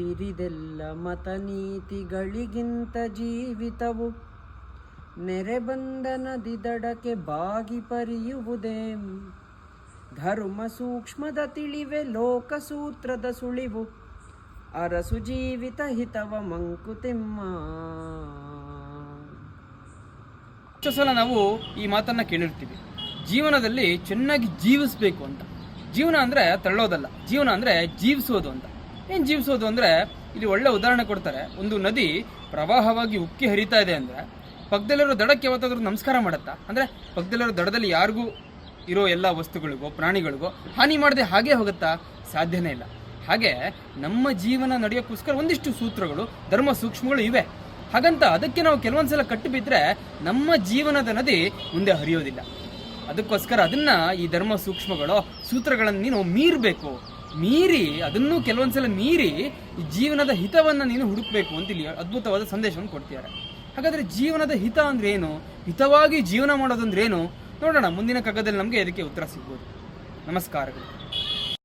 ಪಿರಿದೆಲ್ಲ ಮತ ನೀತಿಗಳಿಗಿಂತ ಜೀವಿತವು. ನೆರೆ ಬಂದ ದಡಕ್ಕೆ ಬಾಗಿ ಪರಿಯುವುದೇ. ಧರ್ಮ ಸೂಕ್ಷ್ಮದ ತಿಳಿವೆ ಲೋಕಸೂತ್ರದ ಸುಳಿವು. ಅರಸು ಜೀವಿತ ಹಿತವ ಮಂಕುತಿಮ್ಮ ಹೆಚ್ಚು ಸಲ ನಾವು ಈ ಮಾತನ್ನ ಕೇಳಿರ್ತೀವಿ. ಜೀವನದಲ್ಲಿ ಚೆನ್ನಾಗಿ ಜೀವಿಸಬೇಕು ಅಂತ. ಜೀವನ ಅಂದ್ರೆ ತಳ್ಳೋದಲ್ಲ. ಜೀವನ ಅಂದ್ರೆ ಜೀವಿಸೋದು ಅಂತ. ಏನ್ ಜೀವಿಸೋದು ಅಂದ್ರೆ ಇಲ್ಲಿ ಒಳ್ಳೆ ಉದಾಹರಣೆ ಕೊಡ್ತಾರೆ. ಒಂದು ನದಿ ಪ್ರವಾಹವಾಗಿ ಉಕ್ಕಿ ಹರಿತಾ ಇದೆ ಅಂದ್ರೆ ಪಕ್ಕದಲ್ಲಿರೋ ದಡಕ್ಕೆ ಯಾವತ್ತಾದ್ರೂ ನಮಸ್ಕಾರ ಮಾಡತ್ತಾ? ಅಂದ್ರೆ ಪಕ್ಕದಲ್ಲಿರೋ ದಡದಲ್ಲಿ ಯಾರಿಗೂ ಇರೋ ಎಲ್ಲ ವಸ್ತುಗಳಿಗೋ, ಪ್ರಾಣಿಗಳಿಗೋ ಹಾನಿ ಮಾಡದೆ ಹಾಗೆ ಹೋಗುತ್ತಾ? ಸಾಧ್ಯನೇ ಇಲ್ಲ. ಹಾಗೆ ನಮ್ಮ ಜೀವನ ನಡೆಯೋಕ್ಕೋಸ್ಕರ ಒಂದಿಷ್ಟು ಸೂತ್ರಗಳು, ಧರ್ಮ ಸೂಕ್ಷ್ಮಗಳು ಇವೆ. ಹಾಗಂತ ಅದಕ್ಕೆ ನಾವು ಕೆಲವೊಂದ್ಸಲ ಕಟ್ಟು ಬಿದ್ದರೆ ನಮ್ಮ ಜೀವನದ ನದಿ ಮುಂದೆ ಹರಿಯೋದಿಲ್ಲ. ಅದಕ್ಕೋಸ್ಕರ ಅದನ್ನ ಈ ಧರ್ಮ ಸೂಕ್ಷ್ಮಗಳು, ಸೂತ್ರಗಳನ್ನು ನೀನು ಮೀರಬೇಕು. ಮೀರಿ, ಅದನ್ನು ಕೆಲವೊಂದ್ಸಲ ಮೀರಿ ಜೀವನದ ಹಿತವನ್ನು ನೀನು ಹುಡುಕ್ಬೇಕು ಅಂತ ಇಲ್ಲಿ ಅದ್ಭುತವಾದ ಸಂದೇಶವನ್ನು ಕೊಡ್ತಿದ್ದಾರೆ. ಹಾಗಾದ್ರೆ ಜೀವನದ ಹಿತ ಅಂದ್ರೆ ಏನು? ಹಿತವಾಗಿ ಜೀವನ ಮಾಡೋದಂದ್ರೇನು ನೋಡೋಣ, ಮುಂದಿನ ಕಗ್ಗದಲ್ಲಿ ನಮಗೆ ಇದಕ್ಕೆ ಉತ್ತರ ಸಿಗ್ಬೋದು. ನಮಸ್ಕಾರಗಳು.